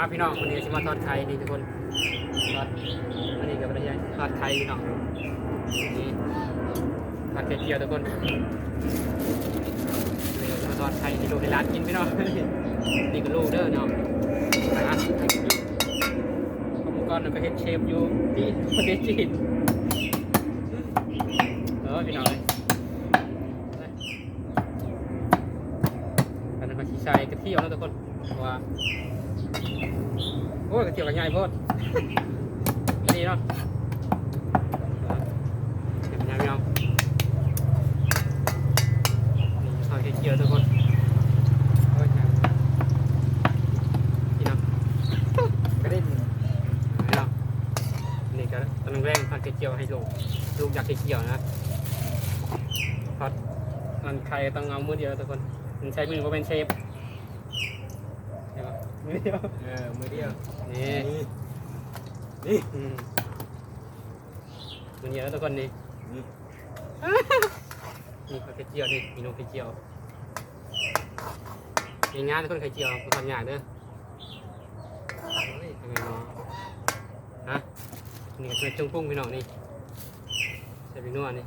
มาพี่น้องวันนี้จะมาทอดไข่นี่ทุกคนทอดอันนี้กับอะไรยทอดไข่พี่น้องนี่ทอดไข่เจียวทุกคนนี่เราจะมาทอดไข่ที่ลูกในร้านกินพี่น้องนี่ก็ลูกเด้อเนาะนะผมก่อนไปเฮ็ดเชฟอยู่ที่ประเทศจีนเออพี่น้องเลยอันนั้นก็ชี้ใส่กระเทียมแล้วทุกคนว่า โอ้ยกระเทียมกับง่ายโพดนี่เนาะเห็นไหมพี่น้องนี่ทอดไข่เจียวทุกคนโอ้ยนี่เนาะก็ได้เนาะนี่ก็ตอนแรกทอดไข่เจียวให้ลูกลูกอยากไข่เจียวนะทอดมันไข่ต้องเอามือเดียวทุกคนมันใช้มือเพราะเป็นเชฟ มือเดียวเออมือเดียวนี่นี่นี่อืมมันเยอะทุกคนนี่นี่มีไข่เจียวนี่มีนมไข่เจียวมีงานทุกคนไข่เจียวทุกคนอยากเด้อเฮ้ยทำไมเนาะฮะนี่ก็เป็นจุ้งปุ้งพี่น้องนี่ใส่ไปนวดนี่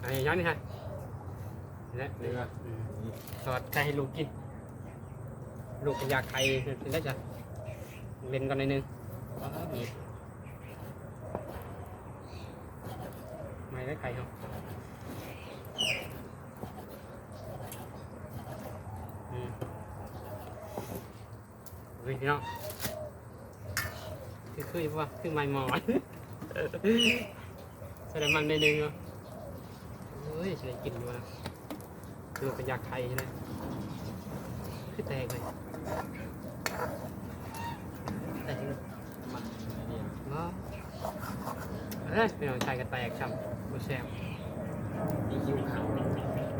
ไอ้ย้อนนี่ฮะนี่แหละเรืออืม ทอดไข่ให้ลูกกิน ลูกก็อยากไข่เป็นได้จ้ะเล่นกันหน่อยหนึงอ๋อบีบไม่ได้ไข่ครับอืมเฮ้ยพี่น้องคือคือว่าคือไม้หมอน แสดงมันได้หนึ่งเหรอเฮ้ยจะได้กินอยู่นะ ลูกก็อยากไข่ใช่ไหมคือแตกเลยแตกเลยมันเดียวเนาะเอ้ยพี่น้องชายก็แตกช้ำกูแซมนี่คิวเขา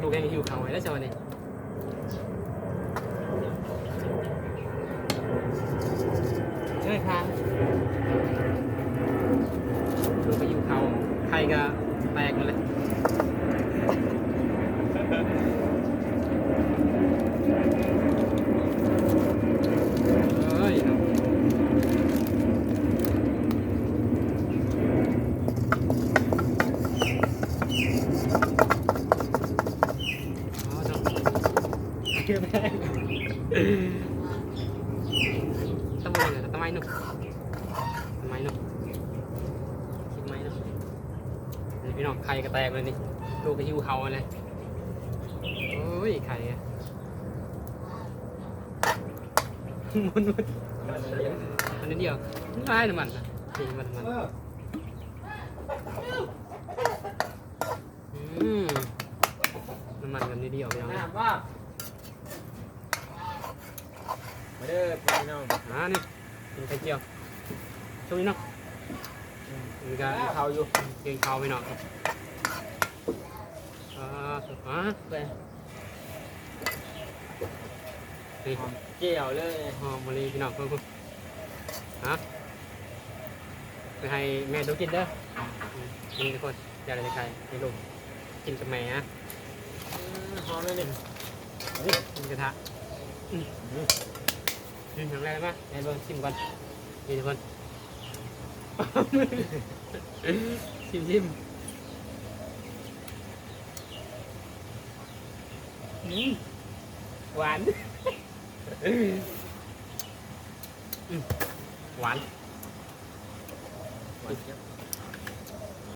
ลูกยังหิวเขาไว้แล้วจ้ะวันนี้ใช่ค่ะลูกก็หิวเขาใครก็แตกหมดเลยเอ้ยเนาะอ๋อเนาะเก็บแม่งทำไมเนี่ยทำไมหนุกทำไมหนุกคิด ไหมเนาะนี่พี่น้องไข่ก็แตกเลยนี่ลูกก็หิวเขาเลยโอ้ยไข่อะมันมันมันเดียวมันนิดเดียวไม่ได้น้ำมันนะนี่มันมันเอออืมน้ำมันกันนิดเดียวพี่น้องน้ำว่ามา เด้อพี่น้องอ่านี่กินไข่เจียวช่วงนี้เนาะมีการเขาอยู่เกียงเขาไปหน่อยอ่าสุดอะไปนี่เจียวเลยหอมมะลิพี่น้องเพิ่มฮะไปให้แม่ดูกินเด้ออืมนี่ทุกคนอย่าอะไรใครให้ลูกกินกับแม่นะหอมเลยนี่กินกระทะ อืมอืมอย่างแรกเลยมั้ยให้เบิ่งชิมก่อนนี่ทุกคน ชิมชิมอืมหวาน อืมหวาน หวานเจี๊ยบ